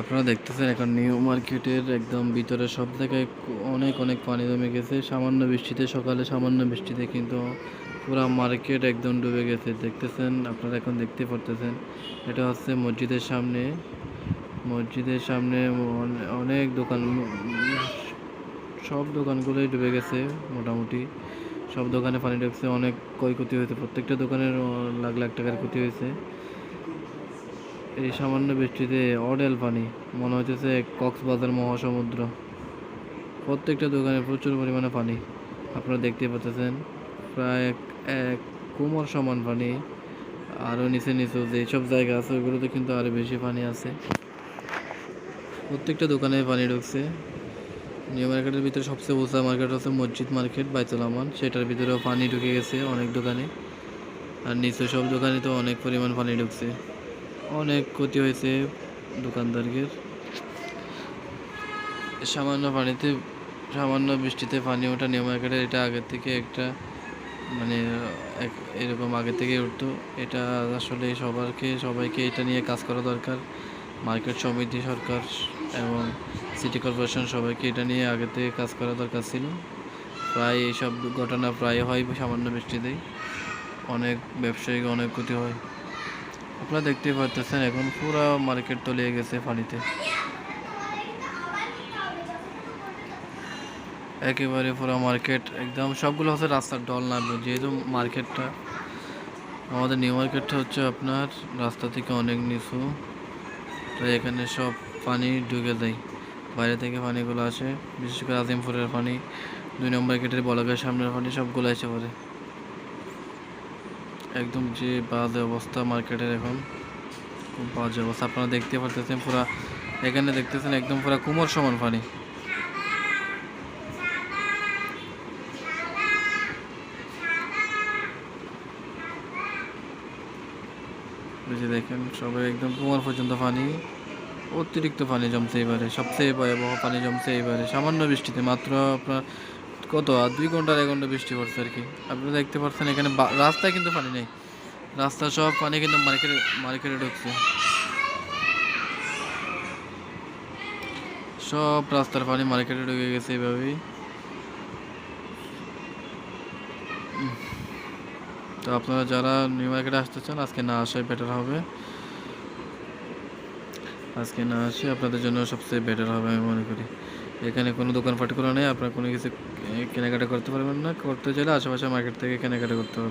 আপনারা দেখতেছেন এখন নিউ মার্কেটের একদম ভিতরে সব জায়গায় অনেক অনেক পানি জমে গেছে। সামান্য বৃষ্টিতে, সকালে সামান্য বৃষ্টিতে কিন্তু পুরো মার্কেট একদম ডুবে গেছে। দেখতেছেন, আপনারা এখন দেখতে পারতেছেন, এটা হচ্ছে মসজিদের সামনে। মসজিদের সামনে অনেক দোকান, সব দোকানগুলোই ডুবে গেছে মোটামুটি। সব দোকানে পানি ঢুকছে, অনেক ক্ষয়ক্ষতি হয়েছে। প্রত্যেকটা দোকানের লাখ লাখ টাকার ক্ষতি হয়েছে। এই সামান্য বৃষ্টিতে অডেল পানি। মনে হইতেছে কক্সবাজার মহাসমুদ্র। প্রত্যেকটা দোকানে প্রচুর পরিমাণে পানি। আপনারা দেখতে পাচ্ছেন, প্রায় এক এক কোমর সমান পানি। আরও নিচে নিচে যেসব জায়গা আছে ওইগুলোতে কিন্তু আরও বেশি পানি আছে। প্রত্যেকটা দোকানে পানি ঢুকছে। নিউ মার্কেটের ভিতরে সবচেয়ে উঁচা মার্কেট হচ্ছে মসজিদ মার্কেট, বাইতুল আমান। সেটার ভিতরেও পানি ঢুকে গেছে অনেক দোকানে। আর নিচে সব দোকানে তো অনেক পরিমাণ পানি ঢুকছে। অনেক ক্ষতি হয়েছে দোকানদারদের। সামান্য পানিতে, সামান্য বৃষ্টিতে পানি ওঠা নিউ মার্কেটের এটা আগের থেকে একটা মানে এক, এরকম আগে থেকে উঠতো। এটা আসলে সবারকে, সবাইকে এটা নিয়ে কাজ করা দরকার। মার্কেট সমিতি সরকার এবং সিটি কর্পোরেশন সবাইকে এটা নিয়ে আগে থেকে কাজ করা দরকার ছিল। প্রায় এইসব ঘটনা প্রায় হয় সামান্য বৃষ্টিতেই। অনেক ব্যবসায়িক অনেক ক্ষতি হয়। আপনারা দেখতেই পারতেছেন, এখন পুরো মার্কেট তলিয়ে গেছে পানিতে। একেবারে পুরো মার্কেট একদম সবগুলো হচ্ছে রাস্তার ডল নামবে যেহেতু মার্কেটটা আমাদের নিউ মার্কেটটা হচ্ছে আপনার রাস্তা থেকে অনেক নিচু। তো এখানে সব পানি ঢুকে দেয়, বাইরে থেকে পানিগুলো আসে, বিশেষ করে আজিমপুরের পানি, দুই নম্বর গেটের বলকের সামনের পানি সবগুলো এসে পড়ে। একদম যে বাজে অবস্থা মার্কেটের এখন। খুব বাজে অবস্থা, আপনারা দেখতে পারতেছেন পুরা, এখানে দেখতেছেন একদম পুরা কুমোর সমান পানি। দেখেন, সবাই একদম কুমার পর্যন্ত পানি, অতিরিক্ত পানি জমছে এবারে, সবচেয়ে ভয়াবহ পানি জমছে এবারে, সামান্য বৃষ্টিতে, মাত্র আপনার কত? দুই ঘণ্টার এক ঘণ্টা বৃষ্টি পড়ছে আর কি। আপনারা দেখতে পাচ্ছেন এখানে রাস্তায় কিন্তু পানি নেই। রাস্তা সব পানি কিন্তু মার্কেটে মার্কেটে ঢুকছে। সব রাস্তার পানি মার্কেটে ঢুকে গেছে এভাবেই তো আপনারা যারা নিউ মার্কেটে আসতে চান, আজকে না আসাই বেটার হবে। আজকে না আসে আপনাদের জন্য সবচেয়ে বেটার হবে আমি মনে করি। এখানে কোনো দোকান খোলা নেই, আপনারা কোনো কিছু কেনাকাটা করতে পারবেন না। করতে চাইলে আশেপাশে মার্কেট থেকে কেনাকাটা করতে হবে।